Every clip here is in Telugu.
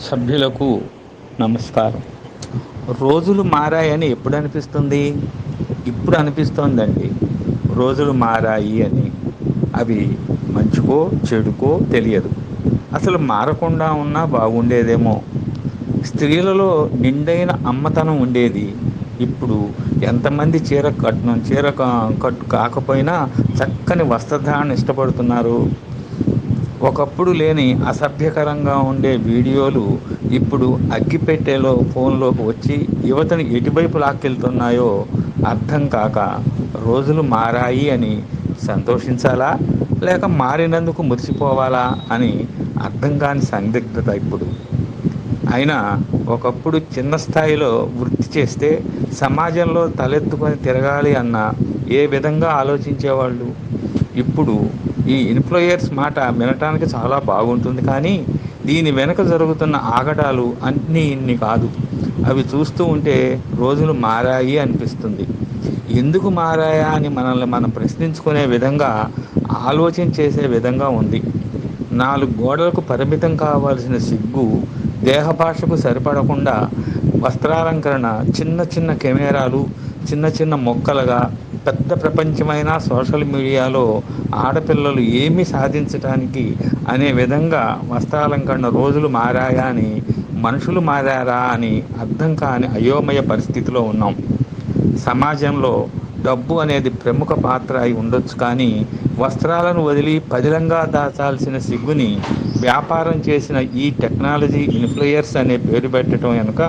సభ్యులకు నమస్కారం. రోజులు మారాయని ఎప్పుడు అనిపిస్తుంది ఇప్పుడు అనిపిస్తోందండి రోజులు మారాయి అని. అవి మంచుకో చెడుకో తెలియదు. అసలు మారకుండా ఉన్నా బాగుండేదేమో. స్త్రీలలో నిండైన అమ్మతనం ఉండేది. ఇప్పుడు ఎంతమంది చీర కట్నం చీర కట్టు కాకపోయినా చక్కని వస్త్రధారణ ఇష్టపడుతున్నారు. ఒకప్పుడు లేని అసభ్యకరంగా ఉండే వీడియోలు ఇప్పుడు అగ్గిపెట్టెలో ఫోన్లోకి వచ్చి యువతని ఎటువైపు లాక్కెళ్తున్నాయో అర్థం కాక రోజులు మారాయి అని సంతోషించాలా? లేక మారినందుకు మురిసిపోవాలా అని అర్థం కాని సందిగ్ధత ఇప్పుడు. అయినా ఒకప్పుడు చిన్న స్థాయిలో వృత్తి చేస్తే సమాజంలో తలెత్తుకొని తిరగాలి అన్న ఏ విధంగా ఆలోచించేవాళ్ళు? ఇప్పుడు ఈ ఇన్ఫ్లుయర్స్ మాట వినటానికి చాలా బాగుంటుంది. కానీ దీని వెనుక జరుగుతున్న ఆగడాలు అన్నీ ఇన్ని కాదు. అవి చూస్తూ ఉంటే రోజులు మారాయి అనిపిస్తుంది. ఎందుకు మారాయా అని మనల్ని మనం ప్రశ్నించుకునే విధంగా ఆలోచన చేసే విధంగా ఉంది. నాలుగు గోడలకు పరిమితం కావాల్సిన సిగ్గు దేహ భాషకు సరిపడకుండా వస్త్రాలంకరణ చిన్న చిన్న కెమెరాలు చిన్న చిన్న మొక్కలుగా పెద్ద ప్రపంచమైన సోషల్ మీడియాలో ఆడపిల్లలు ఏమి సాధించటానికి అనే విధంగా వస్త్రాలంకరణ రోజులు మారాయా అని మనుషులు మారారా అని అర్థం కాని అయోమయ పరిస్థితిలో ఉన్నాం. సమాజంలో డబ్బు అనేది ప్రముఖ పాత్ర అయి ఉండొచ్చు కానీ వస్త్రాలను వదిలి పదిలంగా దాచాల్సిన సిగ్గుని వ్యాపారం చేసిన ఈ టెక్నాలజీ ఇన్ఫ్లుయర్స్ అనే పేరు పెట్టడం వెనుక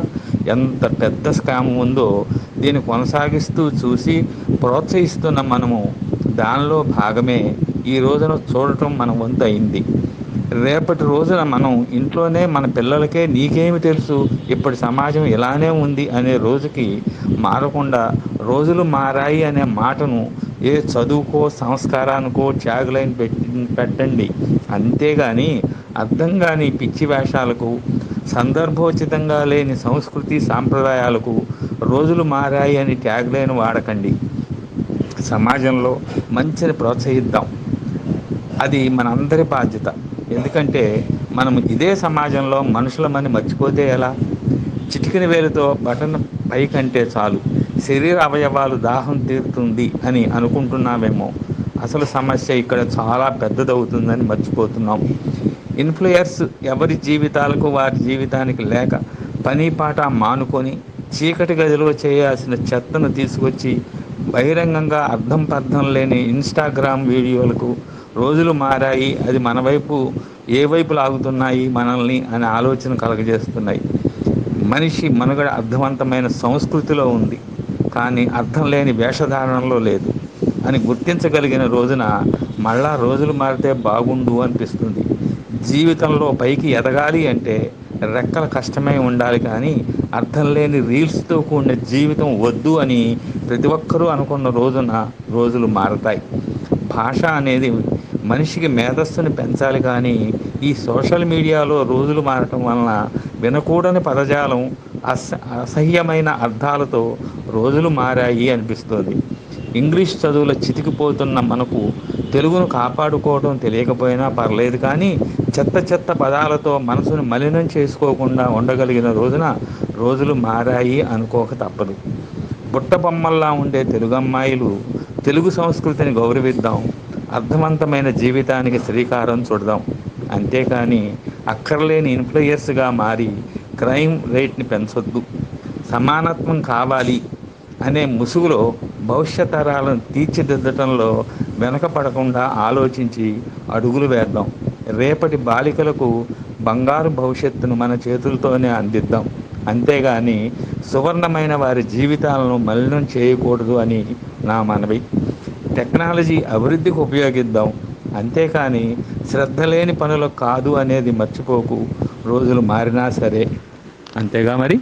ఎంత పెద్ద స్కామ్ ఉందో దీన్ని కొనసాగిస్తూ చూసి ప్రోత్సహిస్తున్న మనము దానిలో భాగమే ఈ రోజున చూడటం మన వంతు అయింది రేపటి రోజున మనం ఇంట్లోనే మన పిల్లలకే నీకేమి తెలుసు? ఇప్పటి సమాజం ఇలానే ఉంది అనే రోజుకి మారకుండా రోజులు మారాయి అనే మాటను ఏ చదువుకో సంస్కారానికో ట్యాగ్లైన్ పెట్టి పెట్టండి. అంతేగాని అర్థం కాని పిచ్చి వేషాలకు సందర్భోచితంగా లేని సంస్కృతి సాంప్రదాయాలకు రోజులు మారాయి అని ట్యాగ్లైన్ వాడకండి. సమాజంలో మంచిని ప్రోత్సహిద్దాం. అది మనందరి బాధ్యత. ఎందుకంటే మనం ఇదే సమాజంలో మనుషులమని మర్చిపోతే ఎలా? చిటికిన వేలుతో బటన్ పైకంటే చాలు. శరీర అవయవాలు దాహం తీరుతుంది అని అనుకుంటున్నామేమో అసలు సమస్య ఇక్కడ చాలా పెద్దదవుతుందని మర్చిపోతున్నాం. ఇన్ఫ్లుయర్స్ ఎవరి జీవితాలకు వారి జీవితానికి లేక పని పాట మానుకొని చీకటి గదిలో చేయాల్సిన చెత్తను తీసుకొచ్చి బహిరంగంగా అర్థం పర్థం లేని ఇన్స్టాగ్రామ్ వీడియోలకు రోజులు మారాయి అది మన వైపు ఏ వైపు లాగుతున్నాయి మనల్ని అనే ఆలోచన కలగజేస్తున్నాయి. మనిషి మనుగడ అర్థవంతమైన సంస్కృతిలో ఉంది కానీ అర్థం లేని వేషధారణలో లేదు అని గుర్తించగలిగిన రోజున మళ్ళా రోజులు మారితే బాగుండు అనిపిస్తుంది. జీవితంలో పైకి ఎదగాలి అంటే రెక్కల కష్టమే ఉండాలి కానీ అర్థం లేని రీల్స్తో కూడిన జీవితం వద్దు అని ప్రతి ఒక్కరూ అనుకున్న రోజున రోజులు మారతాయి. భాష అనేది మనిషికి మేధస్సుని పెంచాలి కానీ ఈ సోషల్ మీడియాలో రోజులు మారటం వలన వినకూడని పదజాలం అస అసహ్యమైన అర్థాలతో రోజులు మారాయి అనిపిస్తుంది. ఇంగ్లీష్ చదువుల చితికిపోతున్న మనకు తెలుగును కాపాడుకోవడం తెలియకపోయినా పర్లేదు కానీ చెత్త చెత్త పదాలతో మనసును మలినం చేసుకోకుండా ఉండగలిగిన రోజున రోజులు మారాయి అనుకోక తప్పదు. బుట్ట బొమ్మల్లా ఉండే తెలుగు అమ్మాయిలు తెలుగు సంస్కృతిని గౌరవిద్దాం. అర్థవంతమైన జీవితానికి శ్రీకారం చుడదాం. అంతేకాని అక్కర్లేని ఇన్ఫ్లుయర్స్గా మారి క్రైమ్ రేట్ని పెంచొద్దు. సమానత్వం కావాలి అనే ముసుగులో భవిష్యత్ తరాలను తీర్చిదిద్దటంలో వెనకపడకుండా ఆలోచించి అడుగులు వేద్దాం. రేపటి బాలికలకు బంగారు భవిష్యత్తును మన చేతులతోనే అందిద్దాం. అంతేగాని సువర్ణమైన వారి జీవితాలను మలినం చేయకూడదు అని నా మనవి. టెక్నాలజీ అభివృద్ధికి ఉపయోగిద్దాం. అంతేకాని శ్రద్ధ లేని పనులు కాదు అనేది మర్చిపోకు. రోజులు మారినా సరే. అంతేగా మరి?